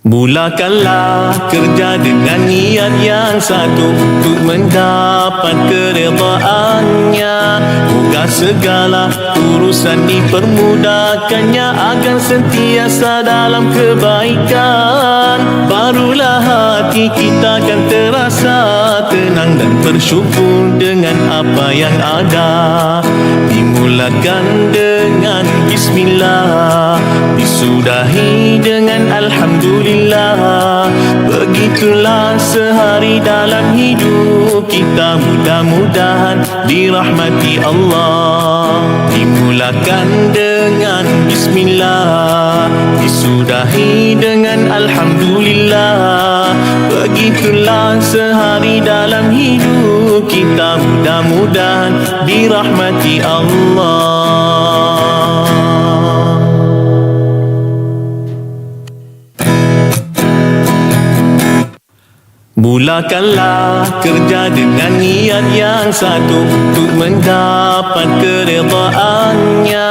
Mulakanlah kerja dengan niat yang satu Untuk mendapat keredaannya Moga segala urusan dipermudahkannya Agar sentiasa dalam kebaikan. Barulah hati kita akan terasa tenang dan bersyukur dengan apa yang ada. Dimulakan dengan Bismillah Disudahi Alhamdulillah Begitulah sehari dalam hidup kita. Mudah-mudahan dirahmati Allah. Dimulakan dengan Bismillah Disudahi dengan Alhamdulillah. Begitulah sehari dalam hidup kita. Mudah-mudahan dirahmati Allah Mulakanlah kerja dengan niat yang satu Untuk mendapat keredaannya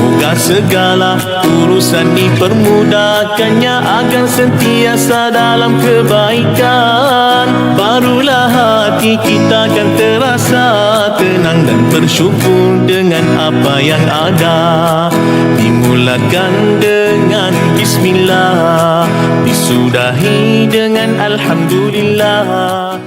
Moga segala urusan dipermudahkannya Agar sentiasa dalam kebaikan. Barulah hati kita akan terasa tenang dan bersyukur dengan apa yang ada. Dimulakan dengan Bismillah Disudahi dengan Alhamdulillah